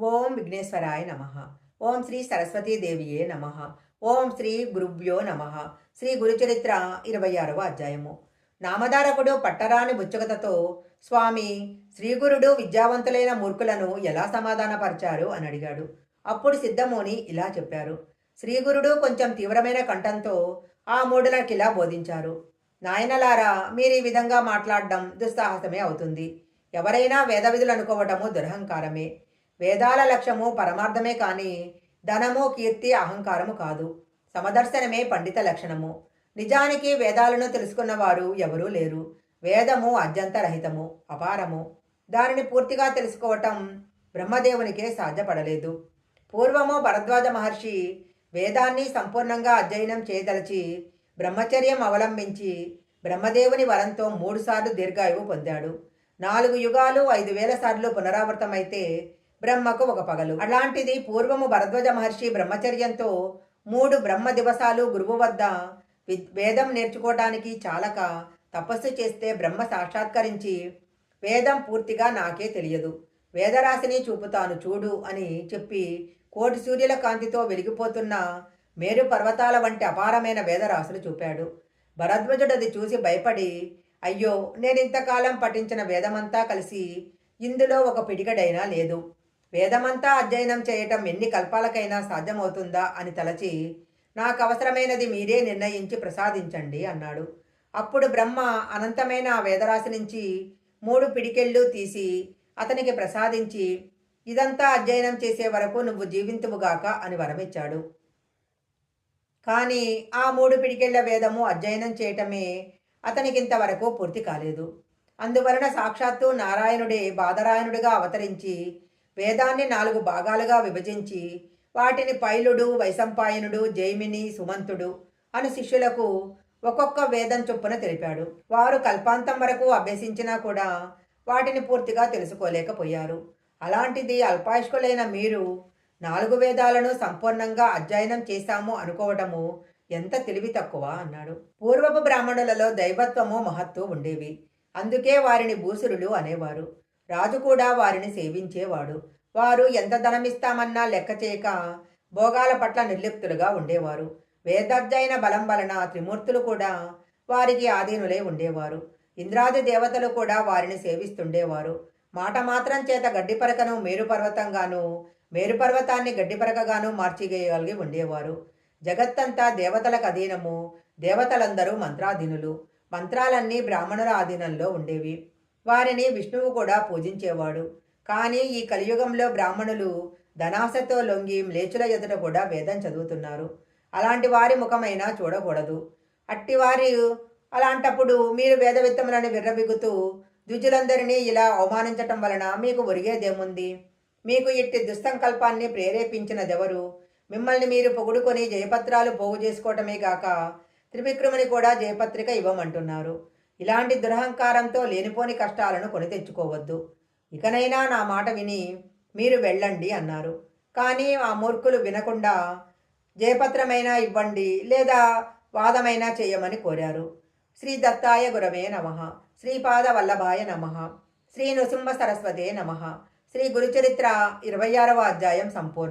ఓం విఘ్నేశ్వరాయ నమ. ఓం శ్రీ సరస్వతీదేవియే నమ. ఓం శ్రీ గురుభ్యో నమ. శ్రీ గురుచరిత్ర ఇరవై ఆరవ అధ్యాయము. నామధారకుడు పట్టరాని బుచ్చగతతో స్వామి శ్రీగురుడు విద్యావంతులైన మూర్ఖులను ఎలా సమాధానపరిచారు? అని అడిగాడు. అప్పుడు సిద్ధమోని ఇలా చెప్పారు. శ్రీగురుడు కొంచెం తీవ్రమైన కంఠంతో ఆ మూడులకి ఇలా బోధించారు. నాయనలారా మీరు ఈ విధంగా మాట్లాడడం దుస్సాహసమే అవుతుంది. ఎవరైనా వేద విధులు అనుకోవటము దురహంకారమే. వేదాల లక్ష్యము పరమార్థమే కాని ధనము కీర్తి అహంకారము కాదు. సమదర్శనమే పండిత లక్షణము. నిజానికి వేదాలను తెలుసుకున్నవారు ఎవరూ లేరు. వేదము అత్యంతరహితము అపారము. దానిని పూర్తిగా తెలుసుకోవటం బ్రహ్మదేవునికే సాధ్యపడలేదు. పూర్వము భరద్వాజ మహర్షి వేదాన్ని సంపూర్ణంగా అధ్యయనం చేయదలిచి బ్రహ్మచర్యం అవలంబించి బ్రహ్మదేవుని వరంతో మూడుసార్లు దీర్ఘాయువు పొందాడు. నాలుగు యుగాలు ఐదు వేల సార్లు పునరావృతమైతే బ్రహ్మకు ఒక పగలు. అలాంటిది పూర్వము భరద్వజ మహర్షి బ్రహ్మచర్యంతో మూడు బ్రహ్మ దివసాలు గురువు వద్ద వేదం నేర్చుకోవడానికి చాలక తపస్సు చేస్తే బ్రహ్మ సాక్షాత్కరించి వేదం పూర్తిగా నాకే తెలియదు. వేదరాశిని చూపుతాను చూడు అని చెప్పి కోటి సూర్యుల కాంతితో వెలిగిపోతున్న మేరు పర్వతాల వంటి అపారమైన వేదరాశులు చూపాడు. భరద్వజుడు అది చూసి భయపడి అయ్యో నేను ఇంతకాలం పఠించిన వేదమంతా కలిసి ఇందులో ఒక పిడిగడైనా లేదు. వేదమంతా అధ్యయనం చేయటం ఎన్ని కల్పాలకైనా సాధ్యమవుతుందా అని తలచి నాకు అవసరమైనది మీరే నిర్ణయించి ప్రసాదించండి అన్నాడు. అప్పుడు బ్రహ్మ అనంతమైన ఆ వేదరాశి నుంచి మూడు పిడికెళ్ళు తీసి అతనికి ప్రసాదించి ఇదంతా అధ్యయనం చేసే వరకు నువ్వు జీవింతువుగాక అని వరమిచ్చాడు. కానీ ఆ మూడు పిడికెళ్ళ వేదము అధ్యయనం చేయటమే అతనికింతవరకు పూర్తి కాలేదు. అందువలన సాక్షాత్తు నారాయణుడే బాదరాయణుడిగా అవతరించి వేదాన్ని నాలుగు భాగాలుగా విభజించి వాటిని పైలుడు వైశంపాయనుడు జైమిని సుమంతుడు అని శిష్యులకు ఒక్కొక్క వేదం చొప్పున తెలిపాడు. వారు కల్పాంతం వరకు అభ్యసించినా కూడా వాటిని పూర్తిగా తెలుసుకోలేకపోయారు. అలాంటిది అల్పాయుష్కులైన మీరు నాలుగు వేదాలను సంపూర్ణంగా అధ్యయనం చేశాము అనుకోవటము ఎంత తెలివి తక్కువ అన్నాడు. పూర్వపు బ్రాహ్మణులలో దైవత్వము మహత్తు ఉండేవి. అందుకే వారిని భూసురులు అనేవారు. రాజు కూడా వారిని సేవించేవాడు. వారు ఎంత ధనమిస్తామన్నా లెక్క చేయక భోగాల పట్ల నిర్లిప్తులుగా ఉండేవారు. వేదాధ్యయన బలం వలన త్రిమూర్తులు కూడా వారికి ఆధీనులై ఉండేవారు. ఇంద్రాది దేవతలు కూడా వారిని సేవిస్తుండేవారు. మాట మాత్రం చేత గడ్డిపరకను మేరుపర్వతంగాను మేరుపర్వతాన్ని గడ్డిపరకగాను మార్చిగేయగలిగి ఉండేవారు. జగత్తంతా దేవతలకు అధీనము దేవతలందరూ మంత్రాధీనులు. మంత్రాలన్నీ బ్రాహ్మణుల ఆధీనంలో ఉండేవి. వారిని విష్ణువు కూడా పూజించేవాడు. కానీ ఈ కలియుగంలో బ్రాహ్మణులు ధనాశతో లొంగి మ్లేచుల ఎదుట కూడా వేదం చదువుతున్నారు. అలాంటి వారి ముఖమైనా చూడకూడదు. అట్టివారి అలాంటప్పుడు మీరు వేదవిత్తములను విర్రబిగుతూ ద్విజులందరినీ ఇలా అవమానించటం వలన మీకు ఒరిగేదేముంది? మీకు ఇట్టి దుస్సంకల్పాన్ని ప్రేరేపించినదెవరు? మిమ్మల్ని మీరు పొగుడుకొని జయపత్రాలు పోగు చేసుకోవటమే కాక త్రివిక్రముని కూడా జయపత్రిక ఇవ్వమంటున్నారు. ఇలాంటి దురహంకారంతో లేనిపోని కష్టాలను కొని తెచ్చుకోవద్దు. ఇకనైనా నా మాట విని మీరు వెళ్ళండి అన్నారు. కానీ ఆ మూర్ఖులు వినకుండా జయపత్రమైనా ఇవ్వండి లేదా వాదమైనా చేయమని కోరారు. శ్రీ దత్తాయ గురవే నమ. శ్రీపాద వల్లభాయ నమ. శ్రీ నృసింహ సరస్వతే నమ. శ్రీ గురుచరిత్ర ఇరవై ఆరవ అధ్యాయం సంపూర్ణ.